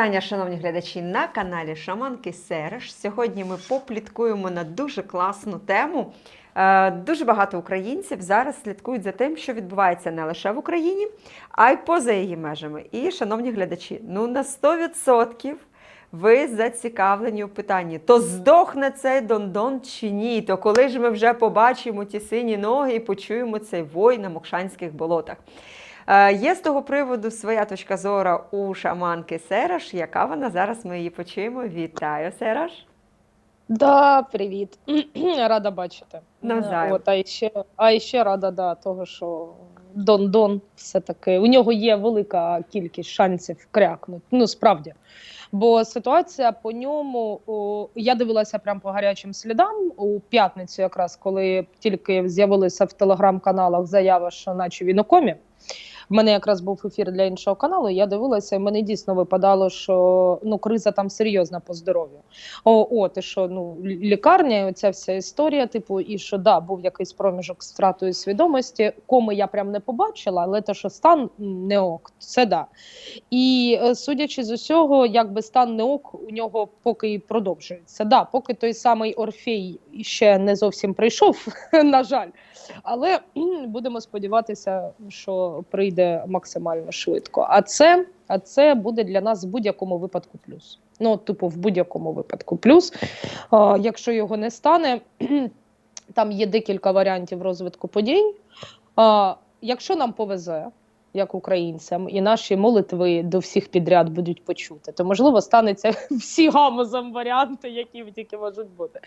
Вітання, шановні глядачі, на каналі Шаманки Сереш. Сьогодні ми попліткуємо на дуже класну тему. Е, Дуже багато українців зараз слідкують за тим, що відбувається не лише в Україні, а й поза її межами. І, шановні глядачі, ну на 100% ви зацікавлені у питанні: то здохне цей Дондон чи ні? То коли ж ми вже побачимо ті сині ноги і почуємо цей вой на Мокшанських болотах? Е, Є з того приводу своя точка зору у шаманки Сераш. Яка вона зараз ми її почуємо? Вітаю, Сераш. Да, привіт. рада бачити. Навзаєм. От, а ще, а ще рада, да, того, що Дон Дон все-таки у нього є велика кількість шансів крякнути. Ну, справді. Бо ситуація по ньому, о, я дивилася прямо по гарячим слідам у п'ятницю, якраз коли тільки з'явилися в телеграм-каналах заява, що наче він у комі. В мене якраз був ефір для іншого каналу. Я дивилася, і мені дійсно випадало, що ну криза там серйозна по здоров'ю. О, от, і що ну лікарня, оця вся історія, типу, і що да, був якийсь проміжок з втратою свідомості. Коми я прям не побачила, але те, що стан не ок, це да. І е, судячи з усього, якби стан не ок у нього поки і продовжується. Да, поки той самий Орфей ще не зовсім прийшов, на жаль. Але будемо сподіватися, що прийде максимально швидко. А це, а це буде для нас в будь-якому випадку плюс. Ну, типу, в будь-якому випадку плюс. А, якщо його не стане, там є декілька варіантів розвитку подій. А, якщо нам повезе, як українцям, і наші молитви до всіх підряд будуть почути, то можливо станеться всі гамузом варіанти, які тільки можуть бути.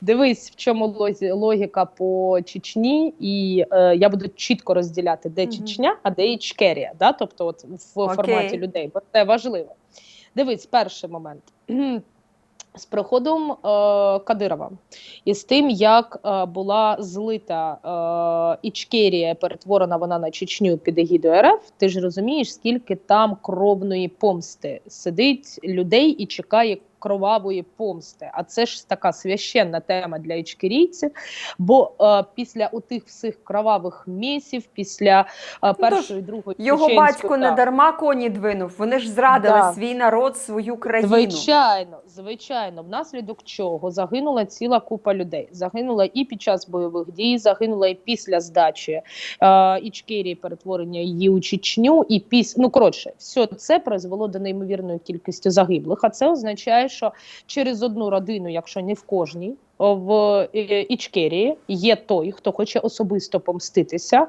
Дивись, в чому логіка по Чечні, і е, я буду чітко розділяти, де Мгм. Чечня, а де Ічкерія. Да? Тобто, от в Окей. форматі людей, бо це важливо. Дивись, перший момент. З приходом е, Кадирова. І з тим, як е, була злита е, Ічкерія, перетворена вона на Чечню під егідою РФ, ти ж розумієш, скільки там кровної помсти сидить людей і чекає кровавої помсти. А це ж така священна тема для ічкерійців. Бо е, після отих всіх кровавих місів, після е, першої, другої Його батько не дарма коні двинув. Вони ж зрадили Да. свій народ, свою країну. Звичайно, звичайно, внаслідок чого загинула ціла купа людей. Загинула і під час бойових дій, загинула і після здачі е, Ічкерії, перетворення її у Чечню, і після ну коротше, все це призвело до неймовірної кількості загиблих. А це означає, що через одну родину, якщо не в кожній, в е, Ічкерії є той, хто хоче особисто помститися.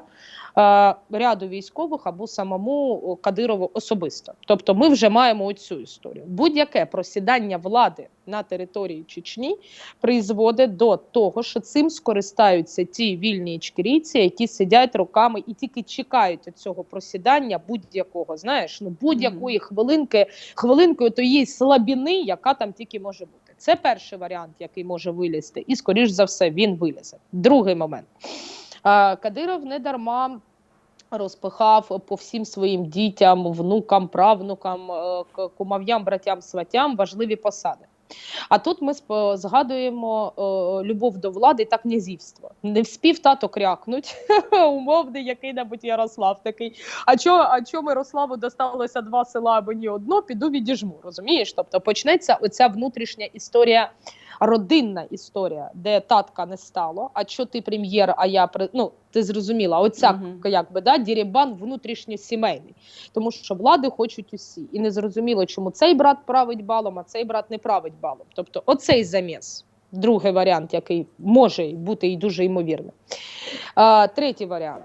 Е, Ряду військових або самому Кадирову особисто, тобто ми вже маємо оцю історію. Будь-яке просідання влади на території Чечні призводить до того, що цим скористаються ті вільні ічкерійці, які сидять роками і тільки чекають цього просідання будь-якого, знаєш, ну будь-якої хвилинки, хвилинкою тієї слабіни, яка там тільки може бути. Це перший варіант, який може вилізти, і скоріш за все він вилізе. Другий момент. Кадиров не дарма розпихав по всім своїм дітям, внукам, правнукам, е, к- кумов'ям, братям, сватям важливі посади. А тут ми згадуємо е, любов до влади та князівство. Не вспів тато крякнуть, умовний який-небудь Ярослав такий. А чо, а чо Мирославу досталося два села або ні одно, піду відіжму. Розумієш? Тобто почнеться оця внутрішня історія, родинна історія, де татка не стало. А що ти прем'єр, а я ну, ти зрозуміла, оця Мгм. якби да, дірібан внутрішньосімейний. Тому що влади хочуть усі. І не зрозуміло, чому цей брат править балом, а цей брат не править балом. Тобто, оцей заміс. Другий варіант, який може бути і дуже ймовірний. Третій варіант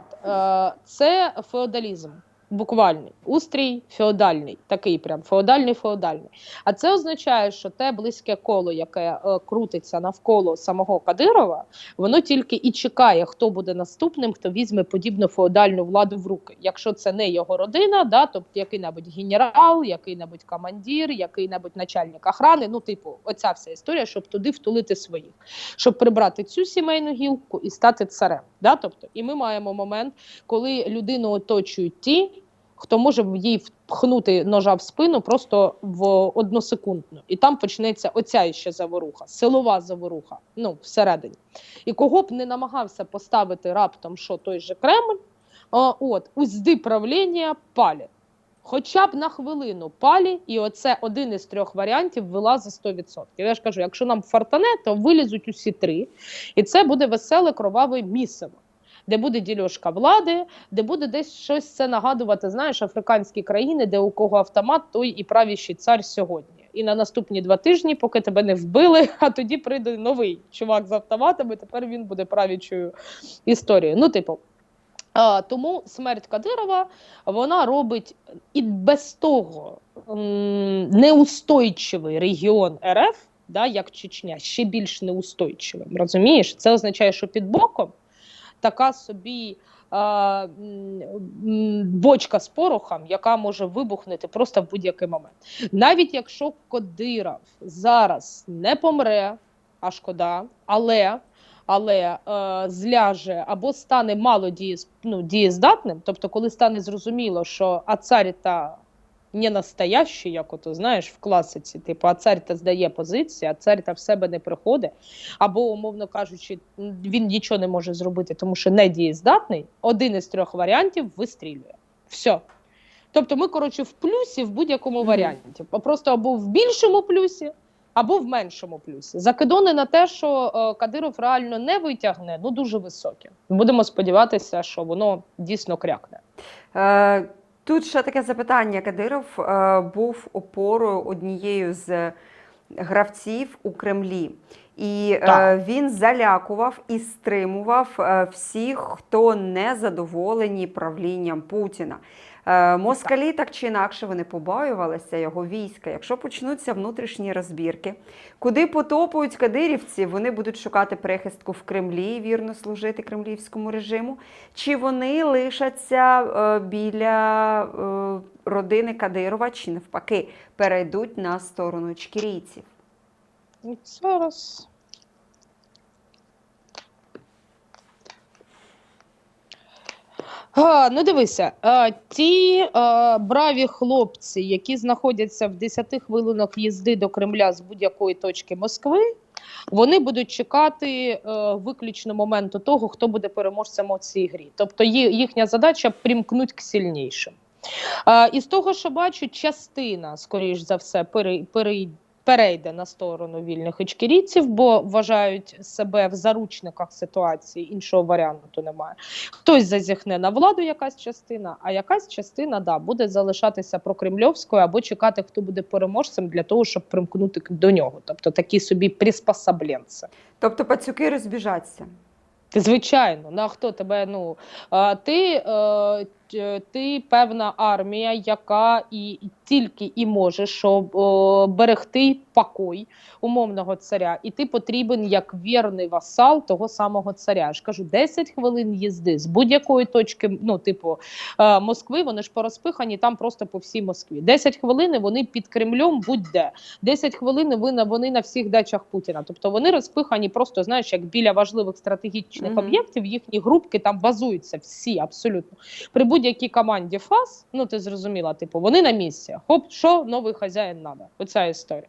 це феодалізм. Буквальний устрій феодальний, такий прям феодальний феодальний. А це означає, що те близьке коло, яке е, крутиться навколо самого Кадирова, воно тільки і чекає, хто буде наступним, хто візьме подібну феодальну владу в руки. Якщо це не його родина, да, тобто який-небудь генерал, який-небудь командир, який-небудь начальник охрани. Ну, типу, оця вся історія, щоб туди втулити своїх, щоб прибрати цю сімейну гілку і стати царем. Да? Тобто, і ми маємо момент, коли людину оточують ті. Хто може їй впхнути ножа в спину просто в односекундно, і там почнеться оця ще заворуха, силова заворуха, ну всередині. І кого б не намагався поставити раптом, що той же Кремль, а, от узди правління палі. Хоча б на хвилину палі, і оце один із трьох варіантів вилазить 100%. Я ж кажу, якщо нам фартане, то вилізуть усі три, і це буде веселе кроваве місиво, де буде дільошка влади, де буде десь щось це нагадувати, знаєш, африканські країни, де у кого автомат, той і правіщий цар сьогодні. І на наступні два тижні, поки тебе не вбили, а тоді прийде новий чувак з автоматами. Тепер він буде правічою історією. Ну, типу. А, тому смерть Кадирова вона робить і без того неустойчивий регіон РФ, да, як Чечня, ще більш неустойчивим. Розумієш? Це означає, що під боком така собі а, м, бочка з порохом, яка може вибухнути просто в будь-який момент. Навіть якщо Кадиров зараз не помре, а шкода, але але е, зляже або стане мало ну, дієздатним, тобто, коли стане зрозуміло, що а цар та не настоящий, як ото знаєш, в класиці, типу, а цар та здає позиції, а цар та в себе не приходить, або, умовно кажучи, він нічого не може зробити, тому що не дієздатний, один із трьох варіантів вистрілює. Все. Тобто ми, коротше, в плюсі в будь-якому варіанті. Просто або в більшому плюсі, або в меншому плюсі. Закидони на те, що е, Кадиров реально не витягне, ну дуже високі. Будемо сподіватися, що воно дійсно крякне. Е, Тут ще таке запитання. Кадиров е, був опорою однією з гравців у Кремлі. І е, Так. він залякував і стримував е, всіх, хто не задоволені правлінням Путіна. Е, Москалі так чи інакше вони побоювалися його війська. Якщо почнуться внутрішні розбірки, куди потопують кадирівці, вони будуть шукати прихистку в Кремлі, вірно служити кремлівському режиму. Чи вони лишаться е, біля е, родини Кадирова, чи навпаки перейдуть на сторону чкірійців? Зараз. А, ну дивися, а, ті а, браві хлопці, які знаходяться в 10 хвилинах їзди до Кремля з будь-якої точки Москви, вони будуть чекати е, виключно моменту того, хто буде переможцем у цій грі. Тобто їхня задача примкнуть к сильнішим. А, і з того, що бачу, частина, скоріш за все, пере, пере, перейде на сторону вільних ічкерійців, бо вважають себе в заручниках ситуації, іншого варіанту немає. Хтось зазіхне на владу, якась частина, а якась частина да, буде залишатися прокремльовською або чекати, хто буде переможцем для того, щоб примкнути до нього. Тобто такі собі приспособленці. Тобто пацюки розбіжаться. Звичайно, ну а хто тебе? Ну ти, е, ти певна армія, яка і, тільки і може щоб о, берегти покой умовного царя, і ти потрібен як вірний васал того самого царя. Я ж кажу, 10 хвилин їзди з будь-якої точки, ну типу е, Москви, вони ж порозпихані там просто по всій Москві. 10 хвилин вони під Кремлем будь-де. 10 хвилин ви на вони на всіх дачах Путіна. Тобто вони розпихані просто, знаєш, як біля важливих стратегічних Мгм. об'єктів, їхні групки там базуються всі абсолютно. При будь-якій команді ФАС, ну ти зрозуміла, типу, вони на місці. Хоп, що новий хазяїн надо. Оця історія.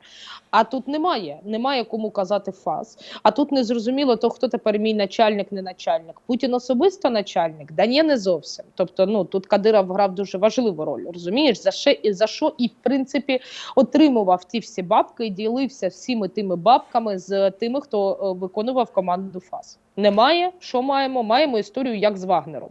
А тут немає, немає кому казати ФАС. А тут не зрозуміло, то хто тепер мій начальник, не начальник. Путін особисто начальник, да ні, не зовсім. Тобто, ну тут Кадиров грав дуже важливу роль. Розумієш, за що і за що, і в принципі отримував ті всі бабки і ділився всіми тими бабками з тими, хто е, виконував команду ФАС. Немає, що маємо? Маємо історію як з Вагнером.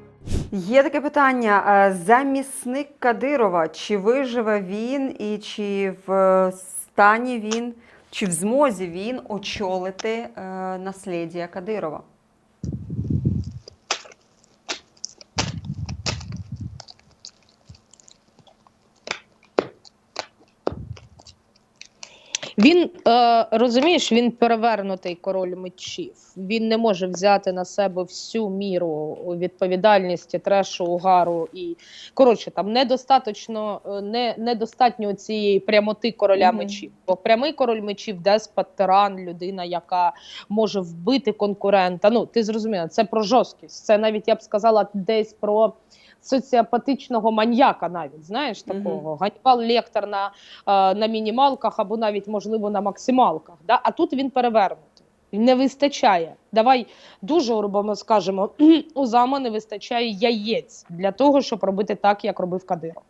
Є таке питання: е, замісник Кадирова, чи виживе він, і чи в стані він, чи в змозі він очолити е, наслідя Кадирова? Він е, розумієш, він перевернутий король мечів. Він не може взяти на себе всю міру відповідальності, трешу, угару і коротше там недостаточно е, не, недостатньо цієї прямоти короля Мгм. мечів. Бо прямий король мечів, деспот, тиран, людина, яка може вбити конкурента. Ну ти зрозуміла, це про жорсткість. Це навіть я б сказала десь про. Соціопатичного маньяка навіть знаєш такого Ганнібал Лектор на, е, на мінімалках або навіть можливо на максималках. Да? А тут він перевернутий. Не вистачає. Давай дуже грубо скажемо, у зама не вистачає яєць для того, щоб робити так, як робив Кадиров.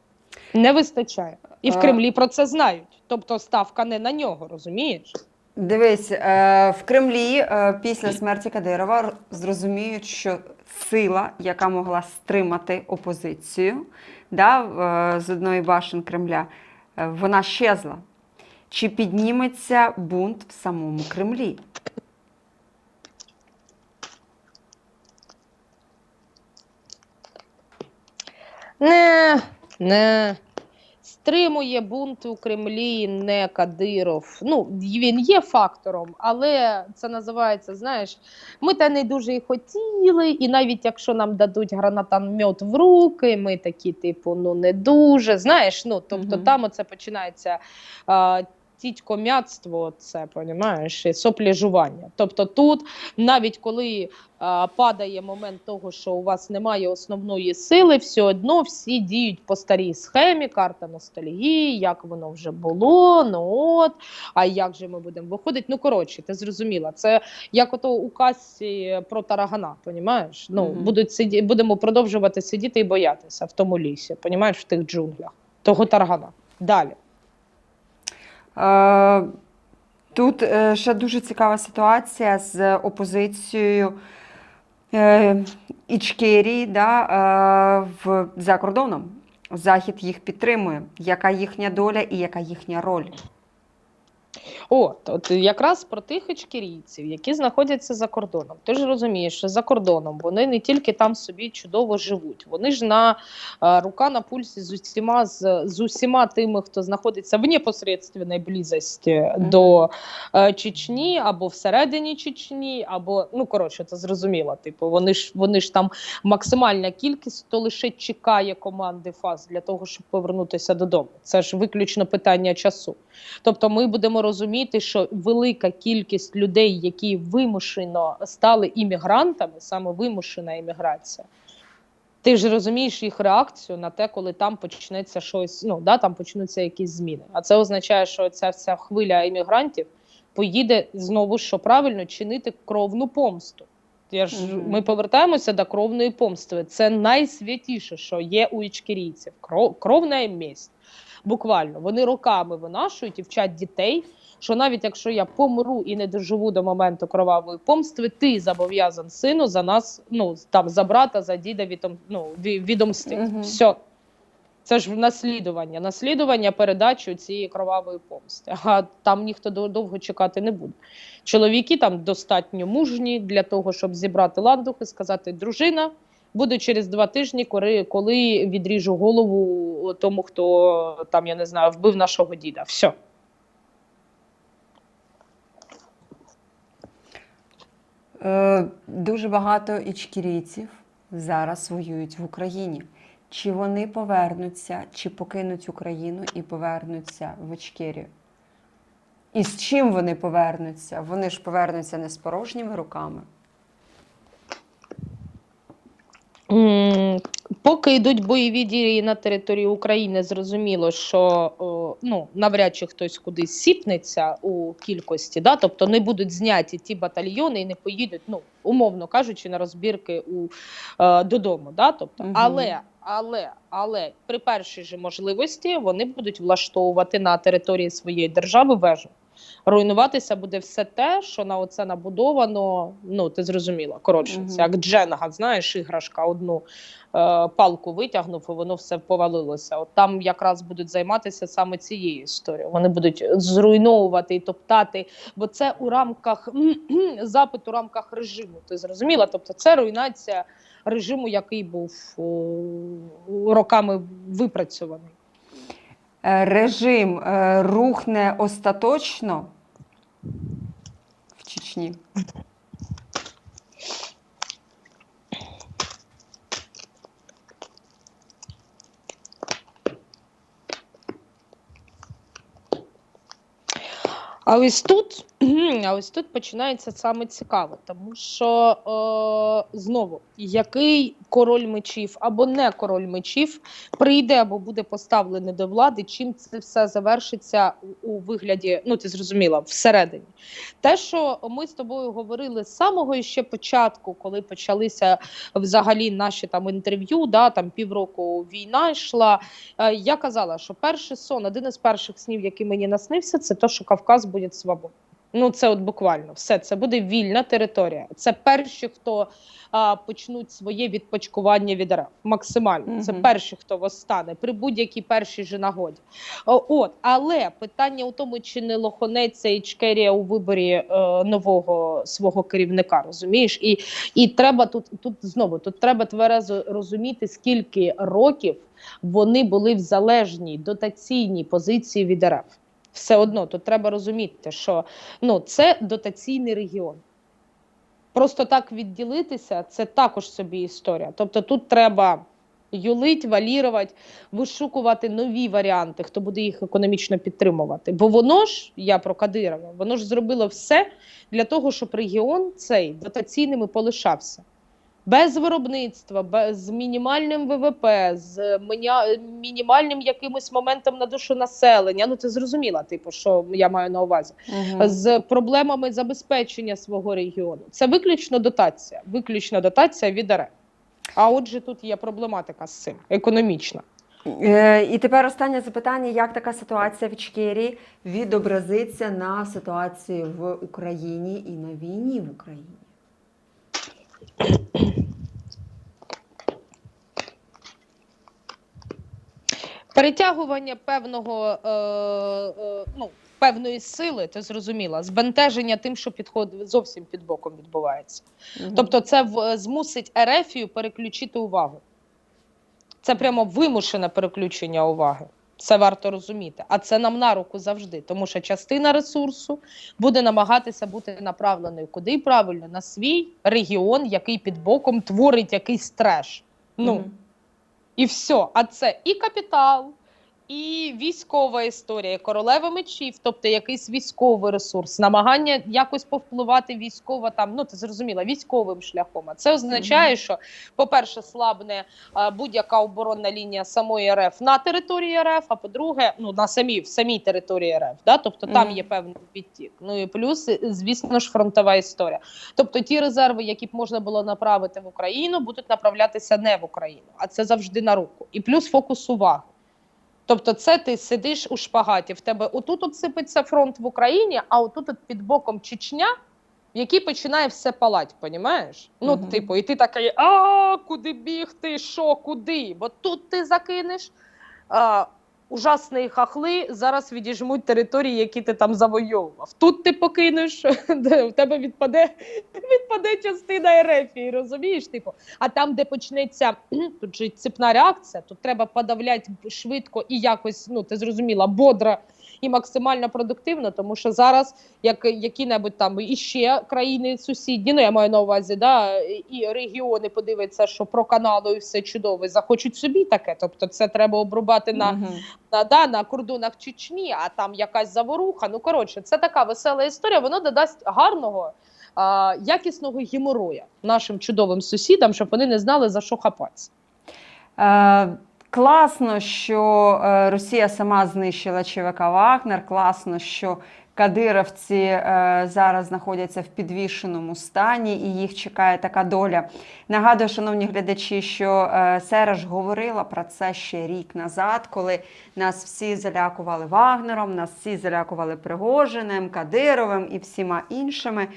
Не вистачає. І в Кремлі про це знають. Тобто ставка не на нього, розумієш? Дивись, е, в Кремлі е, після смерті Кадирова зрозуміють, що сила, яка могла стримати опозицію да, е, з одної башен Кремля, вона щезла. Чи підніметься бунт в самому Кремлі? Не, не. Стримує бунт у Кремлі не Кадиров. Ну, він є фактором, але це називається, знаєш, ми та не дуже і хотіли, і навіть якщо нам дадуть гранатомет в руки, ми такі, типу, ну не дуже. Знаєш, ну тобто угу. там оце починається. А, Тітьком'ятство, це понімаєш, і сопляжування. Тобто тут, навіть коли а, падає момент того, що у вас немає основної сили, все одно всі діють по старій схемі, карта ностальгії, як воно вже було, ну от, а як же ми будемо виходити? Ну, коротше, ти зрозуміла, це як ото у касі про тарагана, понімаєш? Ну, Мгм. будуть сиді, будемо продовжувати сидіти і боятися в тому лісі, понімаєш, в тих джунглях, того таргана. Далі. Е, Тут е, ще дуже цікава ситуація з опозицією е, Ічкерії да, за кордоном. Захід їх підтримує. Яка їхня доля і яка їхня роль? От, от якраз про тих ічкерійців, які знаходяться за кордоном. Ти ж розумієш, що за кордоном вони не тільки там собі чудово живуть, вони ж на е, рука на пульсі з усіма з, з усіма тими, хто знаходиться в непосередственній близості Мгм. до е, Чечні або всередині Чечні, або ну коротше, це зрозуміло. Типу, вони ж вони ж там максимальна кількість, то лише чекає команди ФАС для того, щоб повернутися додому. Це ж виключно питання часу. Тобто, ми будемо розуміти, що велика кількість людей, які вимушено стали іммігрантами, саме вимушена імміграція. Ти ж розумієш їх реакцію на те, коли там почнеться щось, ну да, там почнуться якісь зміни. А це означає, що ця вся хвиля іммігрантів поїде знову, що правильно чинити кровну помсту. Я ж Мгм. ми повертаємося до кровної помсти. Це найсвятіше, що є у ічкерійців. Кров, кровна месть. Буквально вони роками винашують і вчать дітей, що навіть якщо я помру і не доживу до моменту кровавої помсти, ти зобов'язан сину за нас, ну там за брата, за діда відом, ну, ві- відомстить. Мгм. Все. Це ж наслідування, наслідування передачі цієї кровавої помсти. А там ніхто до- довго чекати не буде. Чоловіки там достатньо мужні для того, щоб зібрати ландух і сказати: дружина, буду через два тижні, коли, коли відріжу голову тому, хто там, я не знаю, вбив нашого діда. Все. Е, Дуже багато ічкірійців зараз воюють в Україні. Чи вони повернуться, чи покинуть Україну і повернуться в Ічкерію? І з чим вони повернуться? Вони ж повернуться не з порожніми руками. М, Поки йдуть бойові дії на території України, зрозуміло, що о, ну навряд чи хтось кудись сіпнеться у кількості, да? тобто не будуть зняті ті батальйони і не поїдуть, ну умовно кажучи, на розбірки у е, додому. Да? Тобто, Мгм. але, але, але при першій же можливості вони будуть влаштовувати на території своєї держави вежу. Руйнуватися буде все те, що на оце набудовано. Ну ти зрозуміла. Коротше, Мгм. це як дженга, знаєш, іграшка одну е, палку витягнув, і воно все повалилося. От там якраз будуть займатися саме цією історією. Вони будуть зруйновувати і топтати, бо це у рамках запит у рамках режиму. Ти зрозуміла? Тобто, це руйнація режиму, який був о, роками випрацьований. Е, режим е, рухне остаточно в Чечні? А ось тут, а ось тут починається саме цікаве, тому що е, знову який король мечів або не король мечів прийде або буде поставлений до влади, чим це все завершиться у, вигляді, ну ти зрозуміла, всередині. Те, що ми з тобою говорили з самого ще початку, коли почалися взагалі наші там інтерв'ю, да, там півроку війна йшла. Е, Я казала, що перший сон, один із перших снів, який мені наснився, це те, що Кавказ буде свободний. Ну, це от буквально все. Це буде вільна територія. Це перші, хто а, почнуть своє відпочкування від РФ. Максимально. Це Мгм. перші, хто восстане при будь-якій першій же нагоді. О, от, але питання у тому, чи не лоханеться Ічкерія у виборі е, нового свого керівника, розумієш? І, і треба тут, тут знову тут треба тверезо розуміти, скільки років вони були в залежній дотаційній позиції від РФ. Все одно тут треба розуміти, що ну, це дотаційний регіон. Просто так відділитися це також собі історія. Тобто тут треба юлить, валірувати, вишукувати нові варіанти, хто буде їх економічно підтримувати. Бо воно ж, я про Кадирова, воно ж зробило все для того, щоб регіон цей дотаційним і полишався. Без виробництва, без з мінімальним ВВП, з міня- мінімальним якимось моментом на душу населення. Ну ти зрозуміла, типу, що я маю на увазі Мгм. з проблемами забезпечення свого регіону. Це виключно дотація, виключно дотація від РФ. А отже, тут є проблематика з цим економічна. Е, І тепер останнє запитання: як така ситуація в Ічкерії відобразиться на ситуації в Україні і на війні в Україні? Перетягування певного е, е, ну, певної сили, ти зрозуміла, збентеження тим, що підход зовсім під боком відбувається. Мгм. Тобто, це в, змусить Ерефію переключити увагу. Це прямо вимушене переключення уваги. Це варто розуміти. А це нам на руку завжди, тому що частина ресурсу буде намагатися бути направленою куди правильно на свій регіон, який під боком творить якийсь треш. Ну Мгм. і все. А це і капітал, і військова історія, і королева мечів, тобто якийсь військовий ресурс, намагання якось повпливати військово там, ну ти зрозуміла, військовим шляхом. А це означає, що, по-перше, слабне будь-яка оборонна лінія самої РФ на території РФ, а по-друге, ну на самій в самій території РФ. Да? Тобто там є певний відтік. Ну і плюс, звісно ж, фронтова історія. Тобто ті резерви, які б можна було направити в Україну, будуть направлятися не в Україну, а це завжди на руку. І плюс фокус уваги. Тобто, це ти сидиш у шпагаті. В тебе отут от сипеться фронт в Україні, а отут от під боком Чечня, в якій починає все палати, понімаєш? Ну, Мгм. типу, і ти такий, а куди бігти? Що, куди? Бо тут ти закинеш. А, ужасні хахли зараз відіжмуть території, які ти там завойовував. Тут ти покинеш, де в тебе відпаде, відпаде частина Ерефії, розумієш? Типу, а там, де почнеться тут же цепна реакція, тут треба подавляти швидко і якось, ну ти зрозуміла, бодро і максимально продуктивно, тому що зараз як які-небудь там іще країни сусідні, ну я маю на увазі, да, і регіони подивляться, що про каналу і все чудово, захочуть собі таке. Тобто, це треба обрубати на Мгм. на, да, на кордонах Чечні, а там якась заворуха. Ну коротше, це така весела історія. Воно додасть гарного, а, якісного геморроя нашим чудовим сусідам, щоб вони не знали за що хапатися. Класно, що е, Росія сама знищила ЧВК Вагнер. Класно, що кадировці е, зараз знаходяться в підвішеному стані і їх чекає така доля. Нагадую, шановні глядачі, що е, Сереж говорила про це ще рік назад, коли нас всі залякували Вагнером, нас всі залякували Пригожиним, Кадировим і всіма іншими.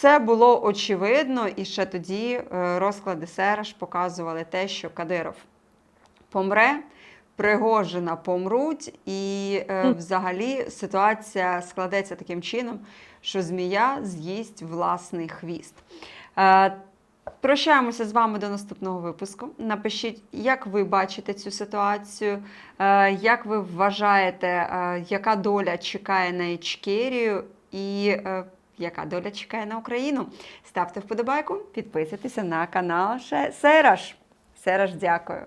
Це було очевидно, і ще тоді е, розклади Сереш показували те, що Кадиров помре, Пригожина помруть, і е, взагалі ситуація складеться таким чином, що змія з'їсть власний хвіст. Е, Прощаємося з вами до наступного випуску. Напишіть, як ви бачите цю ситуацію, як ви вважаєте, яка доля чекає на Ічкерію і яка доля чекає на Україну. Ставте вподобайку, підписуйтеся на канал Сераш. Сераш, дякую.